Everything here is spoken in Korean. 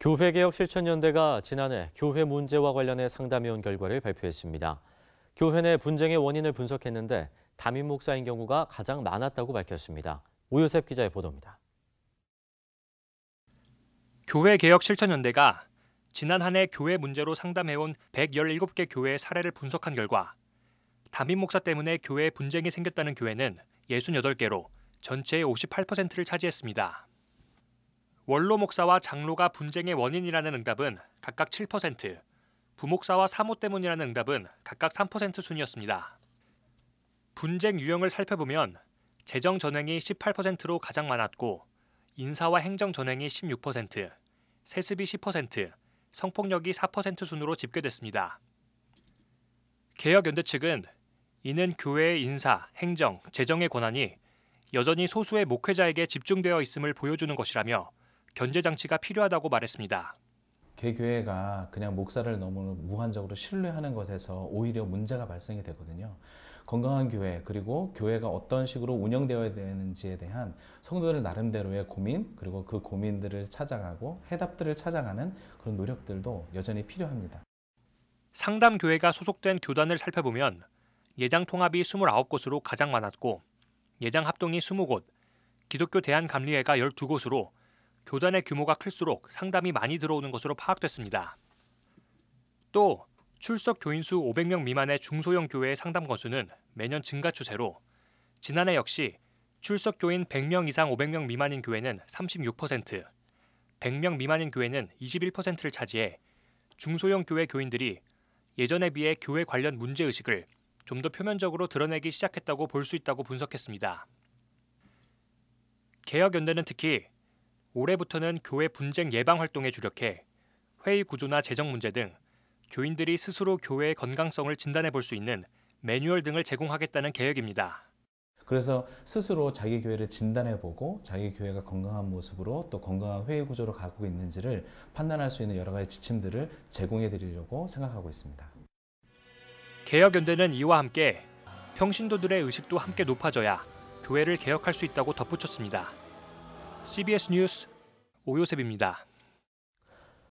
교회개혁 실천연대가 지난해 교회 문제와 관련해 상담해온 결과를 발표했습니다. 교회 내 분쟁의 원인을 분석했는데 담임 목사인 경우가 가장 많았다고 밝혔습니다. 오요셉 기자의 보도입니다. 교회 개혁 실천연대가 지난 한 해 교회 문제로 상담해온 117개 교회의 사례를 분석한 결과 담임 목사 때문에 교회에 분쟁이 생겼다는 교회는 68개로 전체의 58%를 차지했습니다. 원로 목사와 장로가 분쟁의 원인이라는 응답은 각각 7%, 부목사와 사모 때문이라는 응답은 각각 3% 순이었습니다. 분쟁 유형을 살펴보면 재정 전횡이 18%로 가장 많았고 인사와 행정 전횡이 16%, 세습이 10%, 성폭력이 4% 순으로 집계됐습니다. 개혁연대 측은 이는 교회의 인사, 행정, 재정의 권한이 여전히 소수의 목회자에게 집중되어 있음을 보여주는 것이라며 견제 장치가 필요하다고 말했습니다. 개교회가 그냥 목사를 너무 무한적으로 신뢰하는 것에서 오히려 문제가 발생이 되거든요. 건강한 교회 그리고 교회가 어떤 식으로 운영되어야 되는지에 대한 성도들 나름대로의 고민 그리고 그 고민들을 찾아가고 해답들을 찾아가는 그런 노력들도 여전히 필요합니다. 상담 교회가 소속된 교단을 살펴보면 예장 통합이 29곳으로 가장 많았고 예장 합동이 20곳, 기독교 대한 감리회가 12곳으로 교단의 규모가 클수록 상담이 많이 들어오는 것으로 파악됐습니다. 또 출석 교인 수 500명 미만의 중소형 교회의 상담 건수는 매년 증가 추세로 지난해 역시 출석 교인 100명 이상 500명 미만인 교회는 36%, 100명 미만인 교회는 21%를 차지해 중소형 교회 교인들이 예전에 비해 교회 관련 문제 의식을 좀 더 표면적으로 드러내기 시작했다고 볼 수 있다고 분석했습니다. 개혁연대는 특히 올해부터는 교회 분쟁 예방 활동에 주력해 회의 구조나 재정 문제 등 교인들이 스스로 교회의 건강성을 진단해 볼 수 있는 매뉴얼 등을 제공하겠다는 계획입니다. 그래서 스스로 자기 교회를 진단해 보고 자기 교회가 건강한 모습으로 또 건강한 회의 구조로 가고 있는지를 판단할 수 있는 여러 가지 지침들을 제공해 드리려고 생각하고 있습니다. 개혁연대는 이와 함께 평신도들의 의식도 함께 높아져야 교회를 개혁할 수 있다고 덧붙였습니다. CBS 뉴스 오요셉입니다.